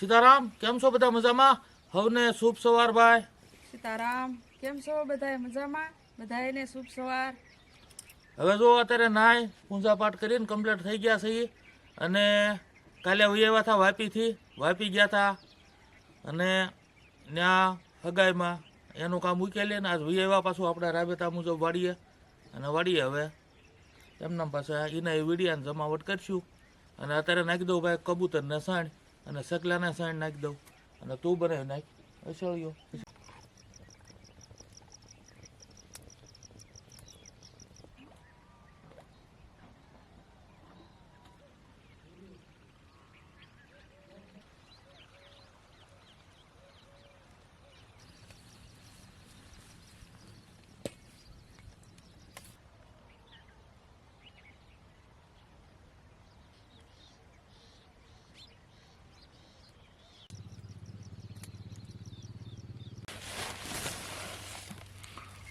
સીતારામ કેમ છો બધા મજામાં? હવને શુભ સવાર ભાઈ. સીતારામ કેમ છો બધા મજામાં? બધાને શુભ સવાર. હવે જો અત્યારે નાય પૂજા પાઠ કરીને કમ્પ્લીટ થઈ ગયા છે અને કાલે વૈયા હતા વાપીથી વાપી ગયા હતા અને ત્યાં હગાઈમાં એનું કામ ઉકેલી ને આજ વૈયા પાછું આપણે રાબેતા મુજબ વાળીએ અને વાળીએ હવે એમના પાસે એના એ વીડિયાને જમાવટ કરશું. અને અત્યારે નાખી દઉં ભાઈ કબૂતરને સાણ અને સકલાના સાણ નાખી દઉં. અને તું બનાવી નાખ. અસળ્યો.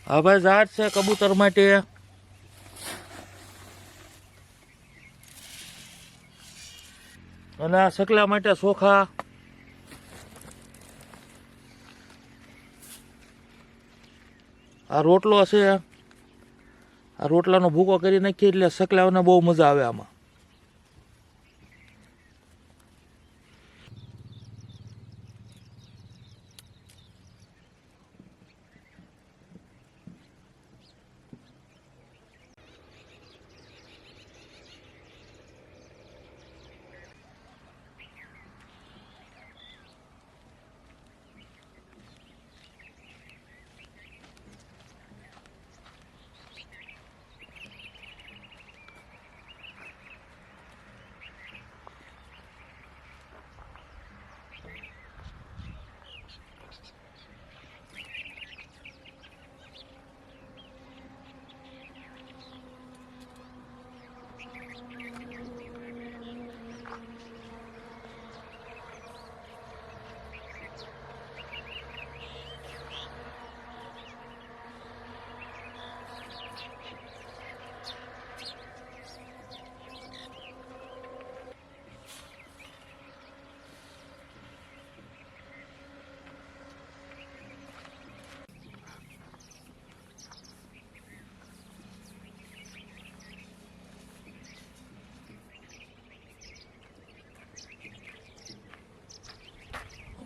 હા ભાઈ ઝાડ છે કબૂતર માટે. અને આ સકલા માટે ચોખા આ રોટલો છે. આ રોટલાનો ભૂકો કરી નાખીએ એટલે સકલાઓને બહુ મજા આવે આમાં.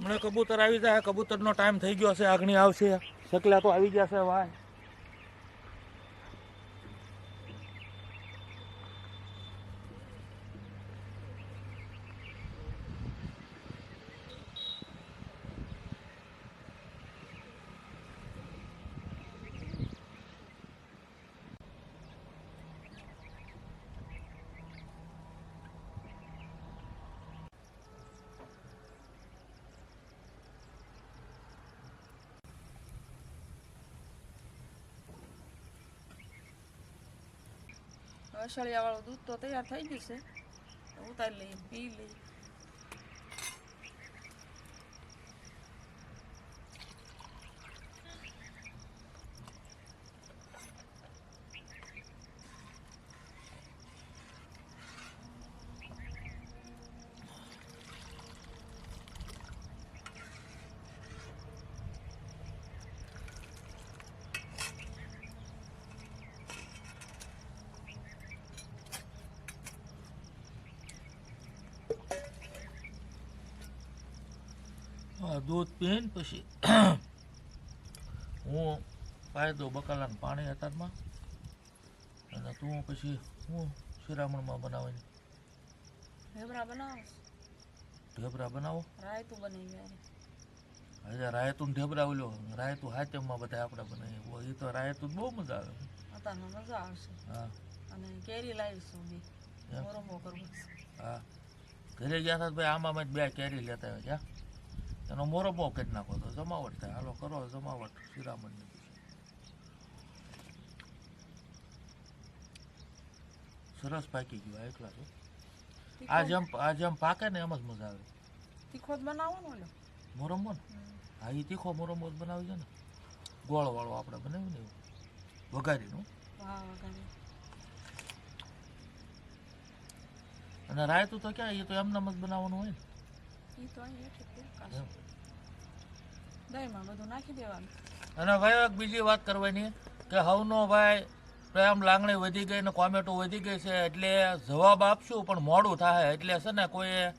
હમણાં કબૂતર આવી જાય, કબૂતરનો ટાઈમ થઈ ગયો છે આગણી આવશે સકલા તો આવી ગયા છે ભાઈ અસળિયા વાળું દૂધ તો તૈયાર થઈ ગયું છે. ઉતારી લઈએ પી લઈએ. દૂધ પીને પછી હું પાઈ દઉં બકાલાને પાણી અત્યારમાં અને તું પછી હું શિરામણમાં બનાવીને ઢેબરા બનાવો ઢેબરા બનાવો? રાયતું બની જાય હજા રાયતું ઢેબરા ઓલો રાયતું હાચમમાં બધા આપણે બનાવીએ. એ તો રાયતું બહુ મજા આવે. અત્યારમાં મજા આવશે. હા. અને કેરી લાવીશું બી હા. ઘરે ગયા હતા ભાઈ આમાં જ બે કેરી લેતા આવ્યા જા એનો મોરો બહુ કરી નાખો તો જમાવટ થાય. હાલો કરો જમાવટ શિરામણની સરસ પાકી ગયું એકલા તો. આ જેમ આ જેમ પાકે ને એમ જ મજા આવે. તીખો જ બનાવવાનો ને ઓલો? મોરમ્બો ને? હા એ તીખો મોરમ્બો જ બનાવી છે ને. ગોળવાળો આપણે બનાવ્યું ને એવું. વઘારીનું અને રાયતું તો ક્યાં એ તો એમને જ બનાવવાનું હોય ને. એ તો અને ભાઈ એક બીજી વાત કરવાની કે હવનો ભાઈ પ્રેમ લાગણી વધી ગઈ ને કોમેટો વધી ગઈ છે એટલે જવાબ આપશું, પણ મોડું થાય એટલે છે ને કોઈએ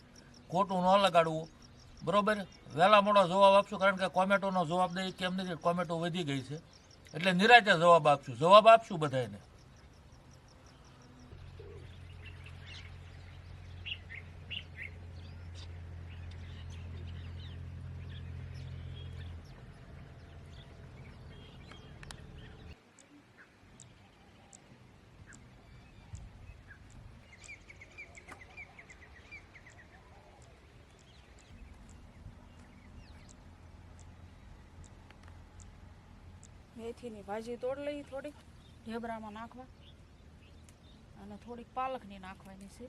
ખોટું ન લગાડવું. બરોબર? વહેલા મોડો જવાબ આપશું, કારણ કે કોમેટોનો જવાબ દઈ કેમ નથી? કોમેટો વધી ગઈ છે. એટલે નિરાતે જવાબ આપશું. જવાબ આપશું બધાને મેથીની ભાજી તોડ લઈ થોડીક, ઢેબરામાં નાખવા. અને થોડીક પાલકની નાખવાની છે.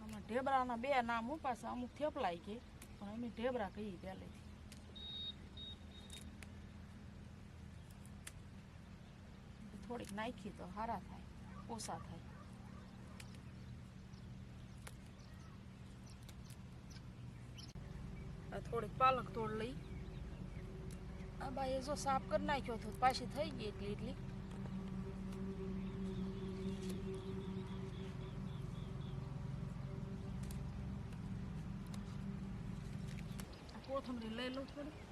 આમાં ઢેબરાના બે નામ ઉપાશે અમુક થેપલાઈ કે, પણ અમે ઢેબરા કહીએ પહેલેથી. થોડીક નાખી તો સારા થાય, ઓછા થાય. થોડીક પાલક તોડ લઈ આ બાઈએ જો સાફ કરી નાખ્યો તો પાછી થઈ ગઈ એટલી એટલી. કોથમરી લઈ લઉં થોડી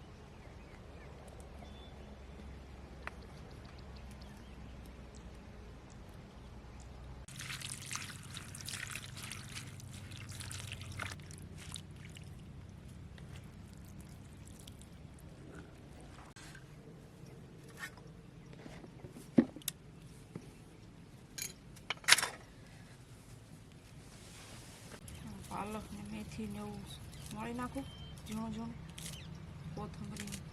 પાલક ને મેથી ને એવું મળી નાખું. ઝીણું ઝીણું કોથમરી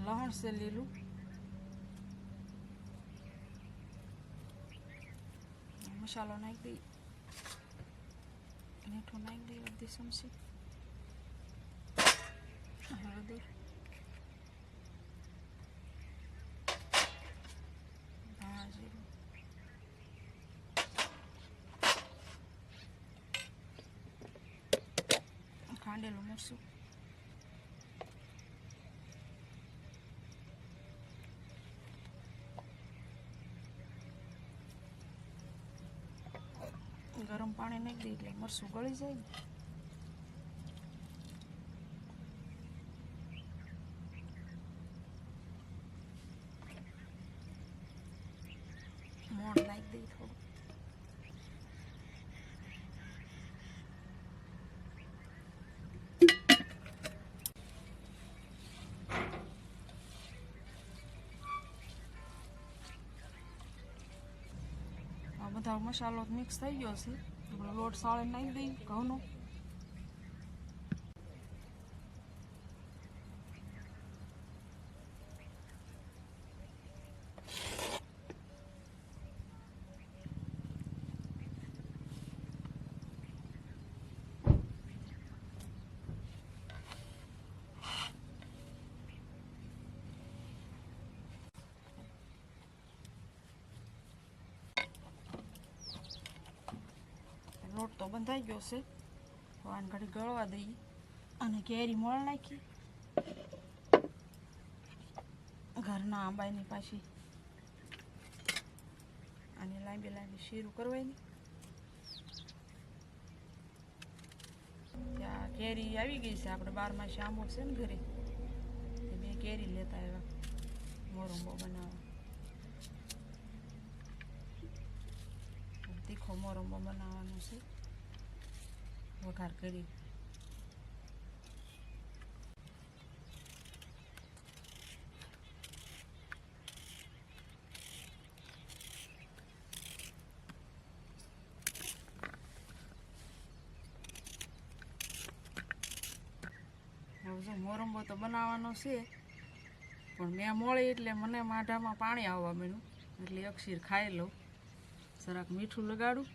આ લહણ છે લીલું મસાલો નાખી દઈ મીઠું નાખી દઈ અડધી ચમચી હળદર ખાંડેલું મરચું ગરમ પાણી નાખી દઈએ એટલે મરસું ગળી જાય ને. મોણ નાખી દઈ થોડું. બધા મસાલો મિક્સ થઈ ગયો છે. લોટ સાળે નાખી દઈ ઘઉંનો. લોટ તો બંધાઈ ગયો છે. વાન ઘડી ગળવા દઈએ અને કેરી મોળ નાખી. ઘરના આંબાની પાછી અને લાંબી લાંબી શીરું કરવાની. ત્યાં કેરી આવી ગઈ છે. આપણે બાર માસી આંબો છે ને ઘરે. બે કેરી લેતા આવ્યા. મોરંબો બનાવવા. તીખો મોરંબો બનાવવાનો છે. વઘાર કરી. મોરંબો તો બનાવવાનો છે, પણ મેં મોળી એટલે મને માઢામાં પાણી આવવા મળ્યું એટલે અક્ષીર ખાઈ લઉં. જરાક મીઠું લગાડું.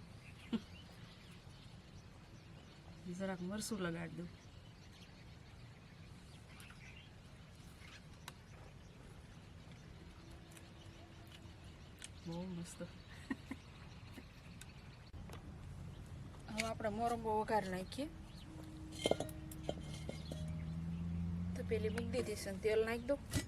જરાક મરસું લગાડી દઉં બહુ મસ્ત હવે આપણે મોરંબો વઘાર નાખીએ તો પેલી મૂકી દીધી છે તેલ નાખી દઉં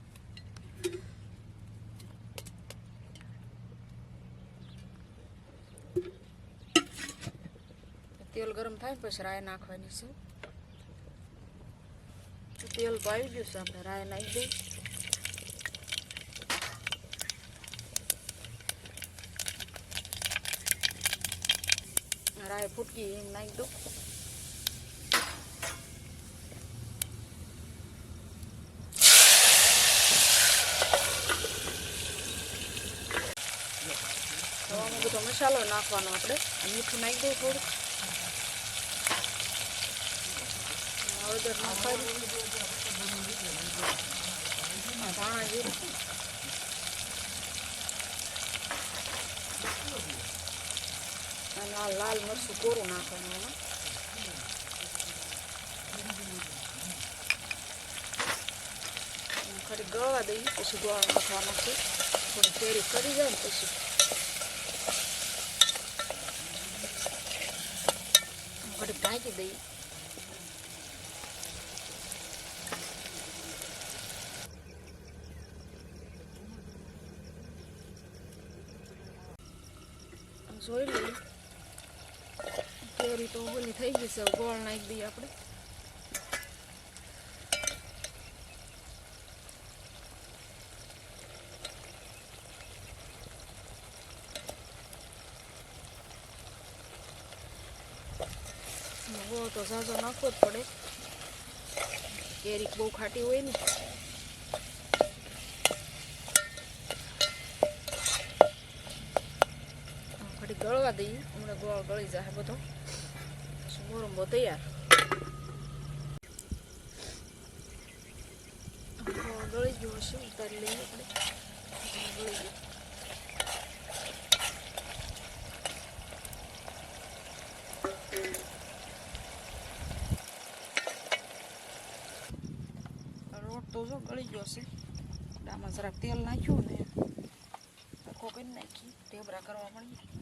ગરમ થાય પછી રાય નાખવાની છે. તેલ તો આવી ગયું છે, આપણે રાય નાખી દઈએ. રાય ફૂટકી એમ નાખી દઉં. બધો મસાલો નાખવાનો આપણે. મીઠું નાખી દઉં થોડું હળદર નાખવાનું ધાણા જીરું અને આ લાલ મરચું કોરું નાખવાનું. એમાં ખરી ગળવા દઈએ પછી ગોળ નાખવાનો છે થોડી કેરી કરી જાય ને પછી. ઘડીક ઢાંકી દઈએ જોઈ લઈએ. કેરી તો ઓલી થઈ ગઈ છે, ગોળ નાખી દઈએ આપણે. ગોળ તો ઝાઝો નાખવો જ પડે. કેરી બહુ ખાટી હોય ને. ગળવા દઈએ. હમણાં ગોળ ગળી જાય બધો. પછી મોરંબો તૈયાર. ગોળ ગળી ગયો હશે, ઉતારી લઈએ આપણે. ગળી ગયો. તો જો ગળી ગયો છે. આમાં જરાક તેલ નાખ્યું ને કરી નાખી ઢેબરા કરવા પણ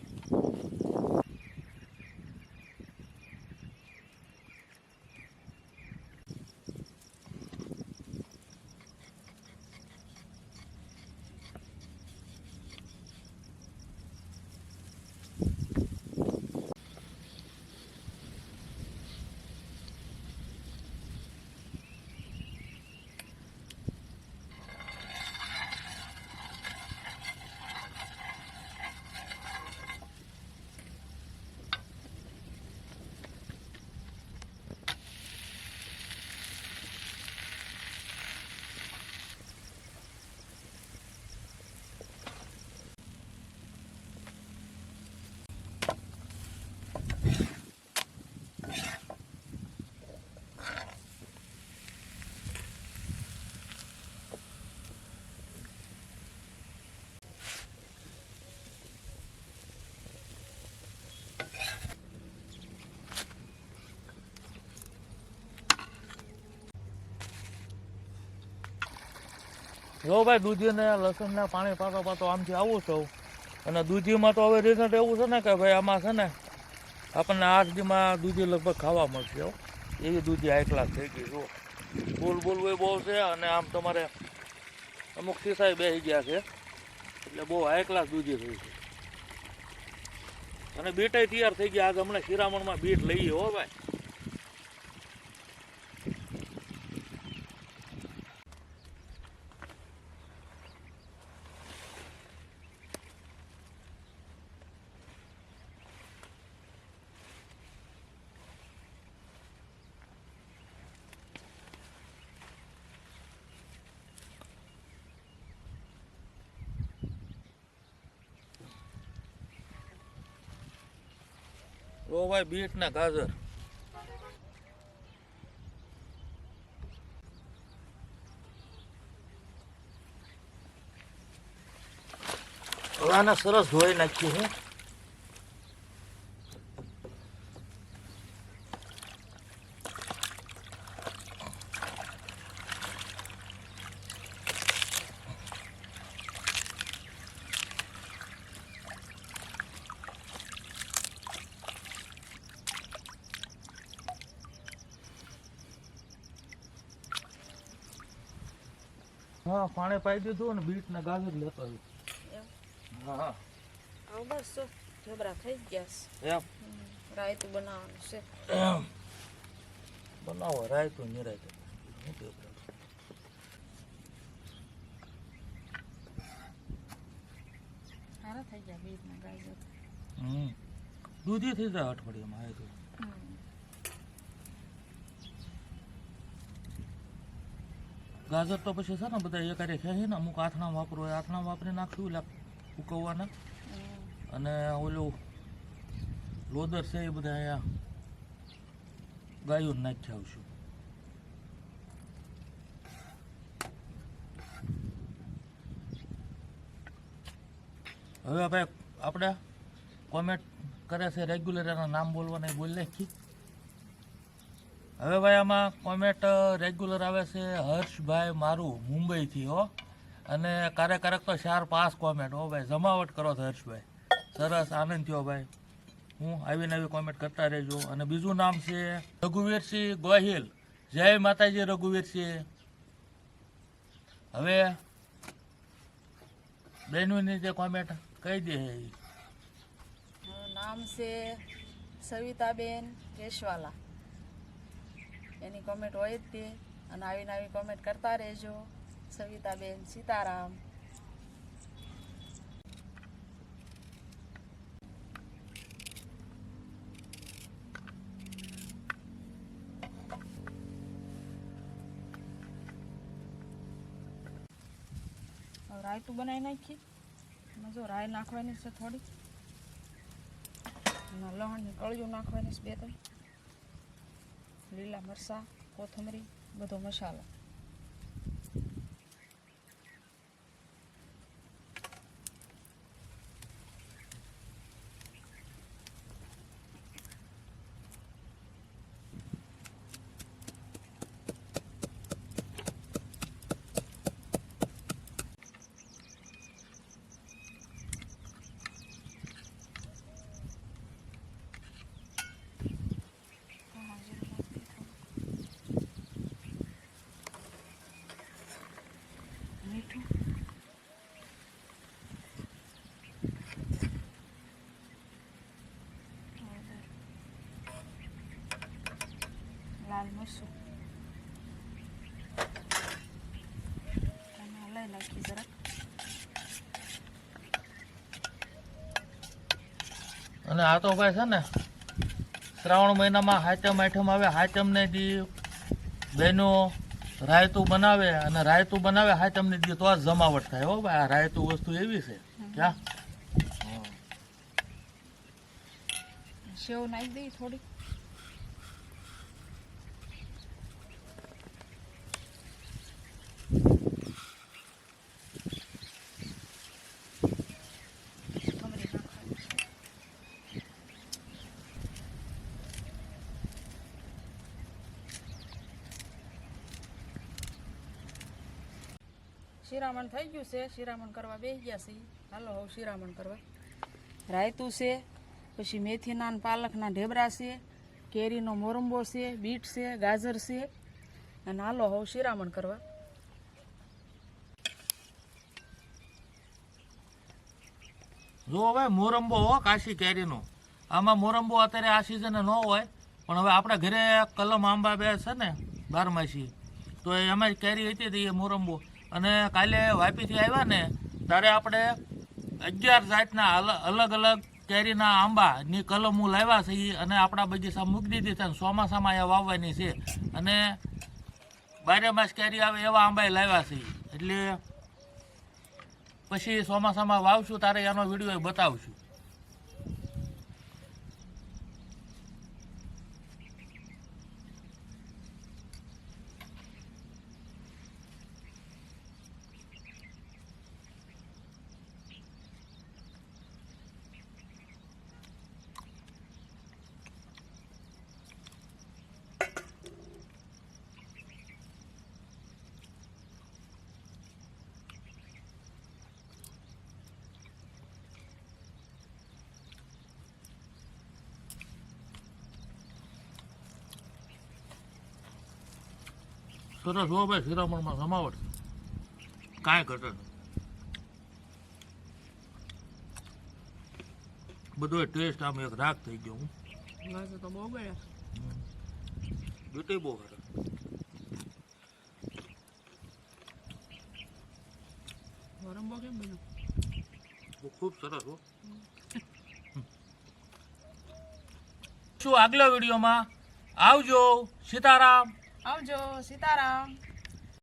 જો ભાઈ, દૂધીને લસણને પાણી પાતો પાતો આમથી આવું છું. અને દૂધીમાં તો હવે રિઝલ્ટ એવું છે ને કે ભાઈ, આમાં છે ને આપણને આઠ દીમાં દૂધી લગભગ ખાવા મળશે એવી દૂધી હાઈ ક્લાસ થઈ ગઈ, જુઓ. ફૂલ બોલવું બહુ છે અને આમ તમારે અમુક સિસાઈ બેસી ગયા છે. એટલે બહુ હાઈ ક્લાસ દૂધી થઈ છે અને બીટાઈ તૈયાર થઈ ગયા. આજે હમણાં શિરામણમાં બીટ લઈએ, હો ભાઈ. હોય બીટ ને ગાજર. હવે સરસ ધોઈ નાખ્યું હું. પાણી પાઈ દીધું અને બીટ ને ગાજર લેતો આવ્યો. હા હા. આવ બસ જો. ઢેબરા થઈ ગયા છે. એમ? રાયતું બનાવવાનું છે. એમ. બનાવો રાયતું શું કેવું સારા થઈ ગયા બીટ ને ગાજર. હમ. દૂધી થઈ જાય અઠવાડિયામાં આવે તો હમ. ગાજર તો પછી છે ને બધા એકારે ખેંચી ને, અમુક આથણા વાપરો, એ આથણા વાપરી નાખ્યું એટલે ઉકવવાના. અને ઓલું લોદર છે એ બધા અહીંયા ગાયું નાખી આવશું. હવે ભાઈ આપણે કોમેન્ટ કરે છે રેગ્યુલર એના નામ બોલવાના બોલી નાખી હવે ભાઈ આમાં કોમેન્ટ રેગ્યુલર આવે છે હર્ષભાઈ મારું, મુંબઈથી, હો. અને ક્યારેક ક્યારેક તો ચાર, પાંચ કોમેન્ટ હો ભાઈ. જમાવટ કરો હર્ષભાઈ. સરસ આનંદ થયો ભાઈ. હું આવી નવી કોમેન્ટ કરતા રહેજો. અને બીજું નામ છે રઘુવીરસિંહ ગોહિલ. જય માતાજી રઘુવીરસિંહ. હવે બેનવીની જે કોમેન્ટ કહી દે. નામ છે સવિતાબેન કેશવાલા. એની કોમેન્ટ હોય જ તે. અને આવી કોમેન્ટ કરતા રહેજો. સવિતાબેન સીતારામ. રાય રાયતું બનાવી એમાં જો રાય નાખવાની છે થોડી લહણની કળિયું નાખવાની છે બે ત્રણ. લીલા મરચાં કોથમરી બધો મસાલો હા, જીરું નાખી થોડું. મીઠું હળદર. લાલ મરચું નાખી જરાક. અને આ તો ભાઈ છે ને શ્રાવણ મહિનામાં હાચમ આઠમ આવે હાચમને દી બહેનો રાયતું બનાવે અને રાયતું બનાવે હાચમને દી તો જ જમાવટ થાય હો ભાઈ આ રાયતું વસ્તુ એવી છે. ક્યાં? સેવ નાખી દઈ થોડી કોથમરી નાખવાની છે. શિરામણ થઈ ગયું છે. શિરામણ કરવા બેસી ગયા છે. હાલો, હવે શિરામણ કરવા. રાયતું છે, પછી મેથીના પાલકના ઢેબરા છે, કેરીનો મોરંબો છે, બીટ છે, ગાજર છે. અને હાલો, હવે શિરામણ કરવા. જો હવે મોરંબો હો, કાશી કેરીનો. આમાં મોરંબો અત્યારે આ સિઝને ન હોય, પણ હવે આપણા ઘરે કલમ આંબા બે છે ને, બારમાસી. તો એમાં કેરી હતી એ મોરંબો. અને કાલે વાપીથી આવ્યા ને, ત્યારે આપણે અગિયાર જાતના અલ- અલગ અલગ કેરીના આંબાની કલમો લાવ્યા છે અને આપણા બગીચા મૂકી દીધી છે ચોમાસામાં એ વાવવાની છે. અને બારે માસ કેરી આવે એવા આંબા લાવ્યા છે એટલે પછી ચોમાસામાં વાવશું, તારે એનો વીડિયો બતાવશું. સરસ હો ભાઈ શિરામણમાં સમાવટ કાંઈ ઘટે નહીં. બધો ટેસ્ટ આમ એક રાગ થઈ ગયો હું. તો બહુ ગયા બેટી બહુ સરસ વરંબો કેમ બન્યો? ખૂબ સરસ હો. શું આગલા વિડીયોમાં આવજો સીતારામ. આવજો સીતારામ.